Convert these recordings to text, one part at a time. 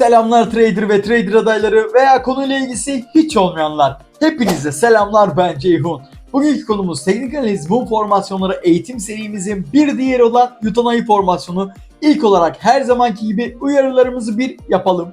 Selamlar trader ve trader adayları veya konuyla ilgisi hiç olmayanlar. Hepinize selamlar ben Ceyhun. Bugünkü konumuz teknik analiz mum formasyonları eğitim serimizin bir diğeri olan Yutanayı formasyonu. İlk olarak her zamanki gibi uyarılarımızı bir yapalım.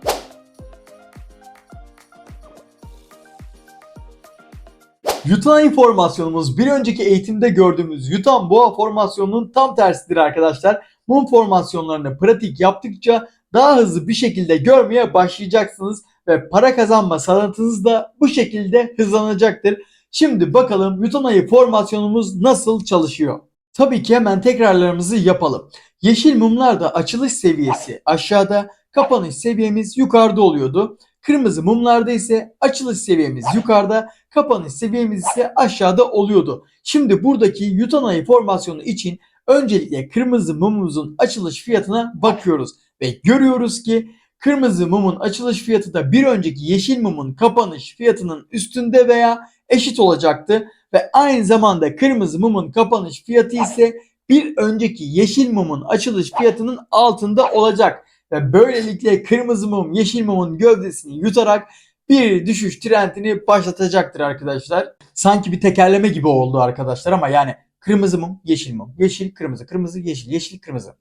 Yutan formasyonumuz bir önceki eğitimde gördüğümüz Yutan Boğa formasyonunun tam tersidir arkadaşlar. Mum formasyonlarını pratik yaptıkça daha hızlı bir şekilde görmeye başlayacaksınız ve para kazanma sanatınız da bu şekilde hızlanacaktır. Şimdi bakalım Yutanayı formasyonumuz nasıl çalışıyor? Tabii ki hemen tekrarlarımızı yapalım. Yeşil mumlarda açılış seviyesi aşağıda, kapanış seviyemiz yukarıda oluyordu. Kırmızı mumlarda ise açılış seviyemiz yukarıda, kapanış seviyemiz ise aşağıda oluyordu. Şimdi buradaki Yutanayı formasyonu için öncelikle kırmızı mumumuzun açılış fiyatına bakıyoruz ve görüyoruz ki kırmızı mumun açılış fiyatı da bir önceki yeşil mumun kapanış fiyatının üstünde veya eşit olacaktı. Ve aynı zamanda kırmızı mumun kapanış fiyatı ise bir önceki yeşil mumun açılış fiyatının altında olacak. Ve böylelikle kırmızı mum yeşil mumun gövdesini yutarak bir düşüş trendini başlatacaktır arkadaşlar. Sanki bir tekerleme gibi oldu arkadaşlar ama yani kırmızı mum yeşil mum. Yeşil kırmızı kırmızı yeşil yeşil kırmızı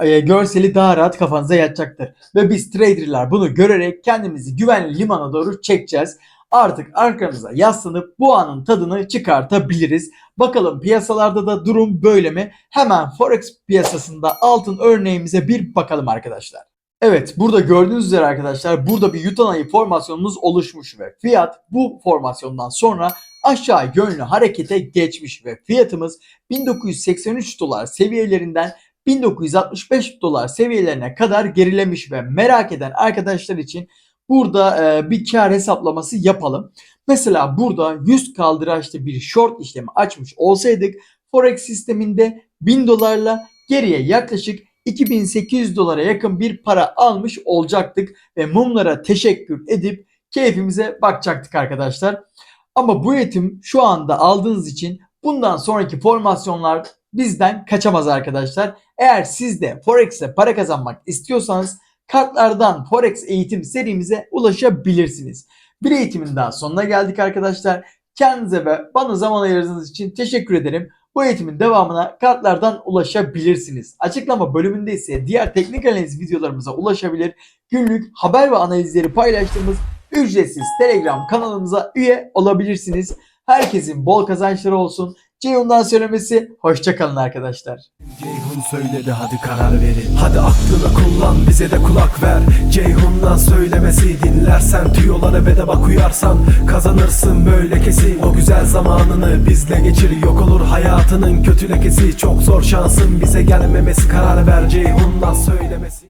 e, görseli daha rahat kafanıza yatacaktır. Ve biz traderlar bunu görerek kendimizi güvenli limana doğru çekeceğiz. Artık arkamıza yaslanıp bu anın tadını çıkartabiliriz. Bakalım piyasalarda da durum böyle mi? Hemen Forex piyasasında altın örneğimize bir bakalım arkadaşlar. Evet burada gördüğünüz üzere arkadaşlar burada bir Yutanayı formasyonumuz oluşmuş ve fiyat bu formasyondan sonra aşağı yönlü harekete geçmiş ve fiyatımız 1983 dolar seviyelerinden 1965 dolar seviyelerine kadar gerilemiş ve merak eden arkadaşlar için burada e, bir kar hesaplaması yapalım. Mesela burada 100 kaldıraçlı bir short işlemi açmış olsaydık Forex sisteminde 1000 dolarla geriye yaklaşık 2800 dolara yakın bir para almış olacaktık ve mumlara teşekkür edip keyfimize bakacaktık arkadaşlar. Ama bu eğitim şu anda aldığınız için bundan sonraki formasyonlar bizden kaçamaz arkadaşlar. Eğer siz de Forex'e para kazanmak istiyorsanız kartlardan Forex eğitim serimize ulaşabilirsiniz. Bir eğitimin daha sonuna geldik arkadaşlar. Kendinize ve bana zaman ayırdığınız için teşekkür ederim. Bu eğitimin devamına kartlardan ulaşabilirsiniz. Açıklama bölümünde ise diğer teknik analiz videolarımıza ulaşabilir. Günlük haber ve analizleri paylaştığımız ücretsiz Telegram kanalımıza üye olabilirsiniz. Herkesin bol kazançları olsun. Ceyhun'dan söylemesi hoşçakalın arkadaşlar. Ceyhun söyledi hadi karar verin. Hadi aklını kullan bize de kulak ver. Ceyhun'dan söylemesi dinlersen Tüyolara ve de bak uyarsan Kazanırsın böyle kesin O güzel zamanını bizle geçir Yok olur hayatının kötü lekesi. Çok zor şansın bize gelmemesi Karar ver. Ceyhun'dan söylemesi